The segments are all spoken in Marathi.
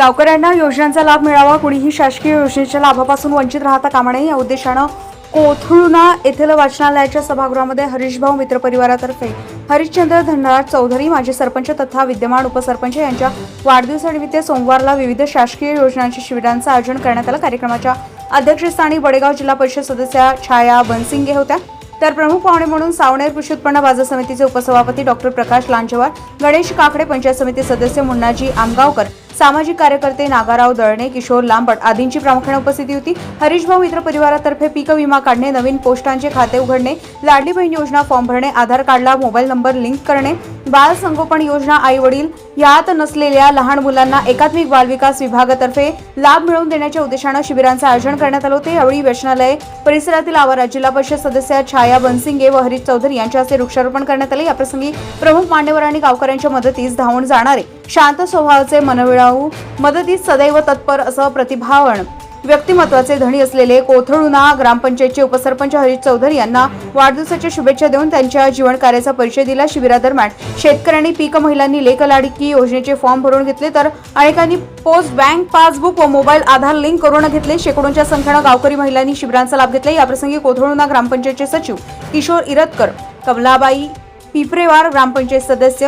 गावकऱ्यांना योजनांचा लाभ मिळावा कुणीही शासकीय योजनेच्या लाभापासून वंचित राहता कामा नये या उद्देशानं कोथळुना येथील वाचनालयाच्या सभागृहामध्ये हरीशभाऊ मित्र परिवारातर्फे हरिश्चंद्र धनराज चौधरी माजी सरपंच तथा विद्यमान उपसरपंच यांच्या वाढदिवसानिमित्त सोमवारला विविध शासकीय योजनांच्या शिबिरांचं आयोजन करण्यात आलं. कार्यक्रमाच्या अध्यक्षस्थानी बडेगाव जिल्हा परिषद सदस्या छाया बनसिंगे होत्या. तर प्रमुख पाहुणे म्हणून सावनेर कृषी उत्पन्न बाजार समितीचे उपसभापती डॉक्टर प्रकाश लांजेवार गणेश काकडे पंचायत समिती सदस्य मुन्नाजी आमगावकर सामाजिक कार्यकर्ते नागाराव दळणे किशोर लांबट आदींची प्रामुख्याने उपस्थिती होती. हरीशभाऊ मित्र परिवारातर्फे पीक विमा काढणे नवीन पोस्टांचे खाते उघडणे लाडली बहीण योजना फॉर्म भरणे आधार कार्डला मोबाईल नंबर लिंक करणे बाल संगोपन योजना आई वडील यात नसलेल्या लहान मुलांना एकात्मिक बालविकास विभागातर्फे लाभ मिळवून देण्याच्या उद्देशानं शिबिरांचं आयोजन करण्यात आलं होते. यावेळी व्यसनालय परिसरातील आवारात जिल्हा परिषद सदस्य छाया बनसिंगे व हरीश चौधरी यांच्या हस्ते वृक्षारोपण करण्यात आले. याप्रसंगी प्रमुख मान्यवरांनी गावकऱ्यांच्या मदतीस धावून जाणारे शांत स्वभावाचे मनविळाऊ मदतीस सदैव तत्पर असं प्रतिभावन व्यक्तिमत्वाचे धनी असलेले कोथळुणा ग्रामपंचायतचे उपसरपंच हरीश चौधरी यांना वाढदिवसाच्या शुभेच्छा देऊन त्यांच्या जीवनकार्याचा परिचय दिला. शिबिरादरम्यान शेतकऱ्यांनी पीक महिलांनी लेखलाडकी योजनेचे फॉर्म भरून घेतले तर अनेकांनी पोस्ट बँक पासबुक व मोबाईल आधार लिंक करून घेतले. शेकडोंच्या संख्येनं गावकरी महिलांनी शिबिरांचा लाभ घेतला. याप्रसंगी कोथळुना ग्रामपंचायतचे सचिव किशोर इरतकर कमलाबाई पिपरेवार ग्रामपंचायत सदस्य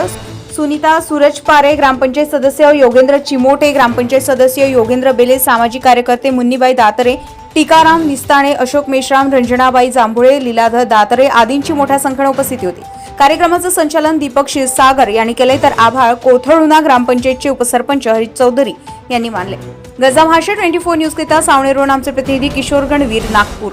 सुनीता सूरज पारे ग्रामपंचायत सदस्य योगेंद्र चिमोटे ग्रामपंचायत सदस्य योगेंद्र बेले सामाजिक कार्यकर्ते मुन्नीबाई दातरे टीकाराम निस्ताणे अशोक मेश्राम रंजनाबाई जांभुळे लीलाधर दातरे आदींची मोठ्या संख्येने उपस्थिती होती. कार्यक्रमाचं संचालन दीपक क्षीरसागर यांनी केले तर आभाळ कोथळुणा ग्रामपंचायतचे उपसरपंच हरीश चौधरी यांनी मानले. गजा भाषा ट्वेंटी फोर न्यूज करिता सावणेरोड आमचे प्रतिनिधी किशोर गणवीर नागपूर.